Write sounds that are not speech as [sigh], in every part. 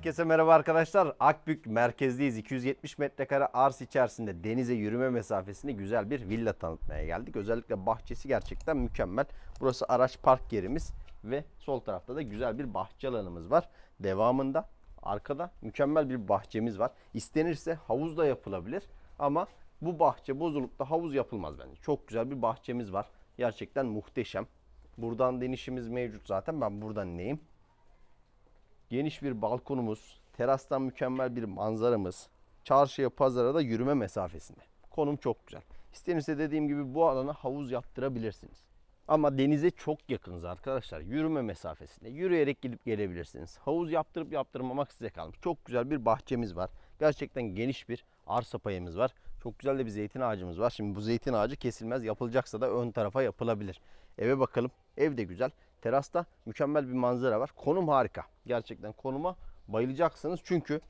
Herkese merhaba arkadaşlar. Akbük merkezdeyiz. 270 metrekare arsa içerisinde denize yürüme mesafesinde güzel bir villa tanıtmaya geldik. Özellikle bahçesi gerçekten mükemmel. Burası araç park yerimiz ve sol tarafta da güzel bir bahçe alanımız var. Devamında arkada mükemmel bir bahçemiz var. İstenirse havuz da yapılabilir ama bu bahçe bozulup da havuz yapılmaz bence. Çok güzel bir bahçemiz var. Gerçekten muhteşem. Buradan denişimiz mevcut zaten. Ben buradan neyim? Geniş bir balkonumuz, terastan mükemmel bir manzaramız, çarşıya pazara da yürüme mesafesinde. Konum çok güzel. İstenirse dediğim gibi bu alana havuz yaptırabilirsiniz. Ama denize çok yakınız arkadaşlar. Yürüme mesafesinde. Yürüyerek gidip gelebilirsiniz. Havuz yaptırıp yaptırmamak size kalmış. Çok güzel bir bahçemiz var. Gerçekten geniş bir arsa payımız var. Çok güzel de bir zeytin ağacımız var. Şimdi bu zeytin ağacı kesilmez. Yapılacaksa da ön tarafa yapılabilir. Eve bakalım. Ev de güzel. Terasta mükemmel bir manzara var. Konum harika. Gerçekten konuma bayılacaksınız. Çünkü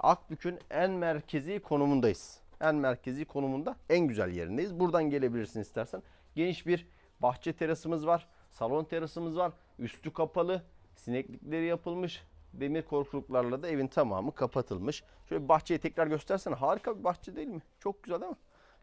Akbük'ün en merkezi konumundayız. En merkezi konumunda en güzel yerindeyiz. Buradan gelebilirsin istersen. Geniş bir bahçe terasımız var. Salon terasımız var. Üstü kapalı. Sineklikleri yapılmış. Demir korkuluklarla da evin tamamı kapatılmış. Şöyle bahçeyi tekrar göstersene. Harika bir bahçe değil mi? Çok güzel değil mi?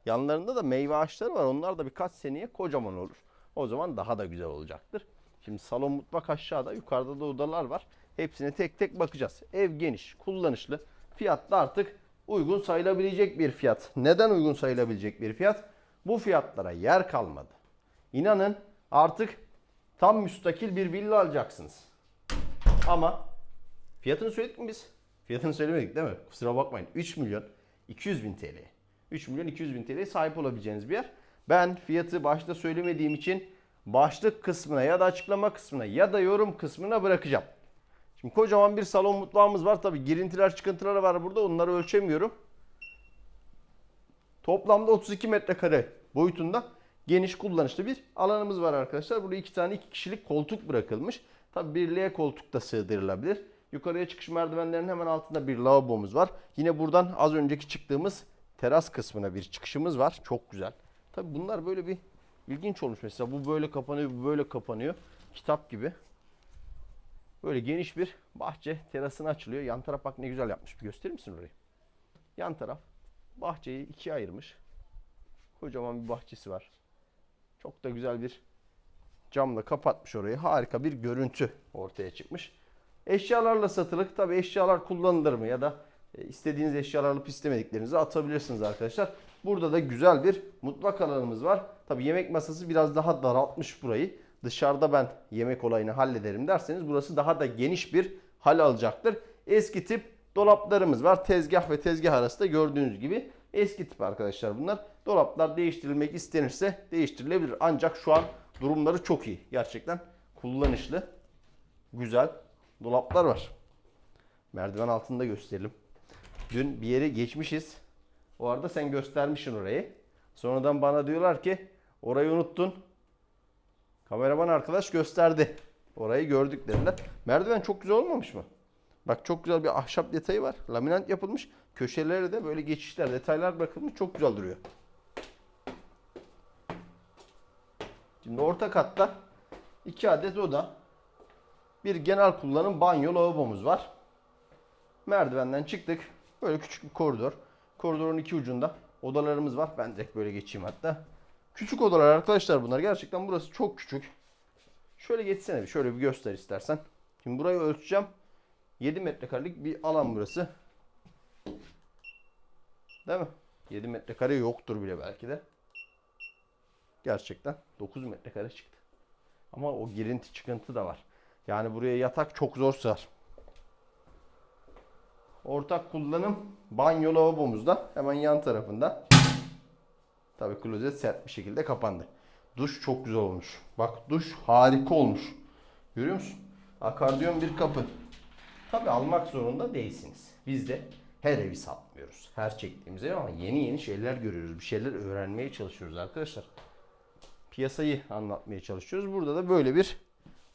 Yanlarında da meyve ağaçları var. Onlar da birkaç seneye kocaman olur. O zaman daha da güzel olacaktır. Şimdi salon mutfak aşağıda. Yukarıda da odalar var. Hepsine tek tek bakacağız. Ev geniş, kullanışlı. Fiyat da artık uygun sayılabilecek bir fiyat. Neden uygun sayılabilecek bir fiyat? Bu fiyatlara yer kalmadı. İnanın artık tam müstakil bir villa alacaksınız. Ama fiyatını söyledik mi biz? Fiyatını söylemedik değil mi? Kusura bakmayın. 3 milyon 200 bin TL. 3 milyon 200 bin TL'ye sahip olabileceğiniz bir yer. Ben fiyatı başta söylemediğim için başlık kısmına ya da açıklama kısmına ya da yorum kısmına bırakacağım. Şimdi kocaman bir salon mutfağımız var. Tabi girintiler çıkıntılar var burada. Onları ölçemiyorum. Toplamda 32 metrekare boyutunda geniş kullanışlı bir alanımız var arkadaşlar. Burada iki tane iki kişilik koltuk bırakılmış. Tabi birliğe koltuk da sığdırılabilir. Yukarıya çıkış merdivenlerinin hemen altında bir lavabomuz var. Yine buradan az önceki çıktığımız teras kısmına bir çıkışımız var. Çok güzel. Tabi bunlar böyle bir ilginç olmuş mesela. Bu böyle kapanıyor, bu böyle kapanıyor. Kitap gibi. Böyle geniş bir bahçe terasına açılıyor. Yan taraf bak ne güzel yapmış. Bir gösterir misin orayı? Yan taraf bahçeyi ikiye ayırmış. Kocaman bir bahçesi var. Çok da güzel bir camla kapatmış orayı. Harika bir görüntü ortaya çıkmış. Eşyalarla satılık. Tabi eşyalar kullanılır mı ya da e, istediğiniz eşyalar alıp atabilirsiniz arkadaşlar. Burada da güzel bir mutfak alanımız var. Tabi yemek masası biraz daha daraltmış burayı. Dışarıda ben yemek olayını hallederim derseniz burası daha da geniş bir hal alacaktır. Eski tip dolaplarımız var. Tezgah ve tezgah arası da gördüğünüz gibi eski tip arkadaşlar bunlar. Dolaplar değiştirilmek istenirse değiştirilebilir. Ancak şu an durumları çok iyi. Gerçekten kullanışlı, güzel dolaplar var. Merdiven altında gösterelim. Dün bir yere geçmişiz. O arada sen göstermişsin orayı. Sonradan bana diyorlar ki orayı unuttun. Kameraman arkadaş gösterdi. Orayı gördük dediler. Merdiven çok güzel olmamış mı? Bak çok güzel bir ahşap detayı var. Laminat yapılmış. Köşelere de böyle geçişler, detaylar bırakılmış. Çok güzel duruyor. Şimdi orta katta iki adet oda. Bir genel kullanım banyo lavabomuz var. Merdivenden çıktık. Böyle küçük bir koridor. Koridorun iki ucunda odalarımız var. Ben direkt böyle geçeyim hatta. Küçük odalar arkadaşlar bunlar. Gerçekten burası çok küçük. Şöyle geçsene bir. Şöyle bir göster istersen. Şimdi burayı ölçeceğim. 7 metrekarelik bir alan burası. Değil mi? 7 metrekare yoktur bile belki de. Gerçekten 9 metrekare çıktı. Ama o girinti çıkıntı da var. Yani buraya yatak çok zor sığar. Ortak kullanım banyo lavabomuzda hemen yan tarafında. Tabii klozet sert bir şekilde kapandı. Duş çok güzel olmuş. Bak duş harika olmuş. Görüyor musun? Akardiyon bir kapı. Tabii almak zorunda değilsiniz. Biz de her evi satmıyoruz. Her çektiğimiz ev ama yeni yeni şeyler görüyoruz. Bir şeyler öğrenmeye çalışıyoruz arkadaşlar. Piyasayı anlatmaya çalışıyoruz. Burada da böyle bir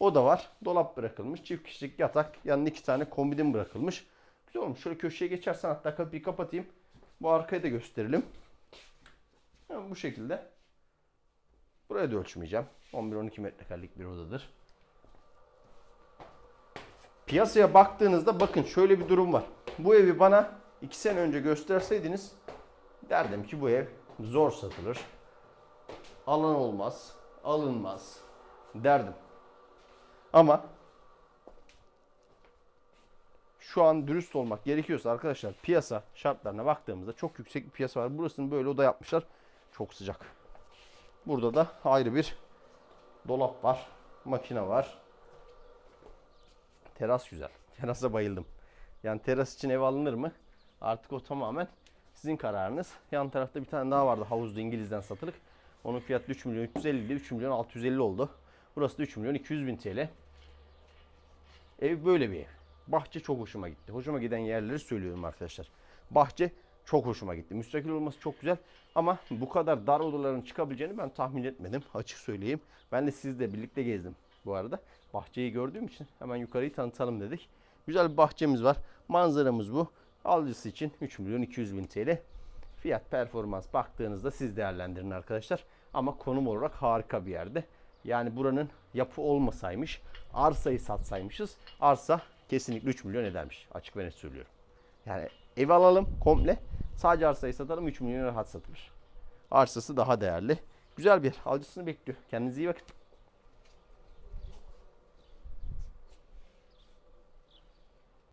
oda var. Dolap bırakılmış. Çift kişilik yatak. Yanına iki tane kombinin bırakılmış. Güzel olmuş. Şöyle köşeye geçersen hatta kapıyı kapatayım. Bu arkayı da gösterelim. Yani bu şekilde. Buraya da ölçmeyeceğim. 11-12 metrekarelik bir odadır. Piyasaya baktığınızda bakın şöyle bir durum var. Bu evi bana 2 sene önce gösterseydiniz derdim ki bu ev zor satılır. Alan olmaz, alınmaz derdim. Ama şu an dürüst olmak gerekiyorsa arkadaşlar piyasa şartlarına baktığımızda çok yüksek bir piyasa var. Burasını böyle oda yapmışlar. Çok sıcak. Burada da ayrı bir dolap var. Makine var. Teras güzel. [laughs] Terasa bayıldım. Yani teras için ev alınır mı? Artık o tamamen sizin kararınız. Yan tarafta bir tane daha vardı havuzda İngiliz'den satılık. Onun fiyatı 3 milyon 350 idi. 3 milyon 650 oldu. Burası da 3 milyon 200 bin TL. Ev böyle bir ev. Bahçe çok hoşuma gitti. Hoşuma giden yerleri söylüyorum arkadaşlar. Bahçe çok hoşuma gitti. Müstakil olması çok güzel ama bu kadar dar odaların çıkabileceğini ben tahmin etmedim. [laughs] Açık söyleyeyim. Ben de sizle birlikte gezdim bu arada. Bahçeyi gördüğüm için hemen yukarıyı tanıtalım dedik. Güzel bir bahçemiz var. Manzaramız bu. Alıcısı için 3 milyon 200 bin TL. Fiyat performans baktığınızda siz değerlendirin arkadaşlar. Ama konum olarak harika bir yerde. Yani buranın yapı olmasaymış, arsayı satsaymışız. Arsa kesinlikle 3 milyon edermiş. Açık ve net söylüyorum. Yani ev alalım komple. Sadece arsayı satalım 3 milyon rahat satılır. Arsası daha değerli. Güzel bir. Alıcısını bekliyor. Kendinize iyi bakın.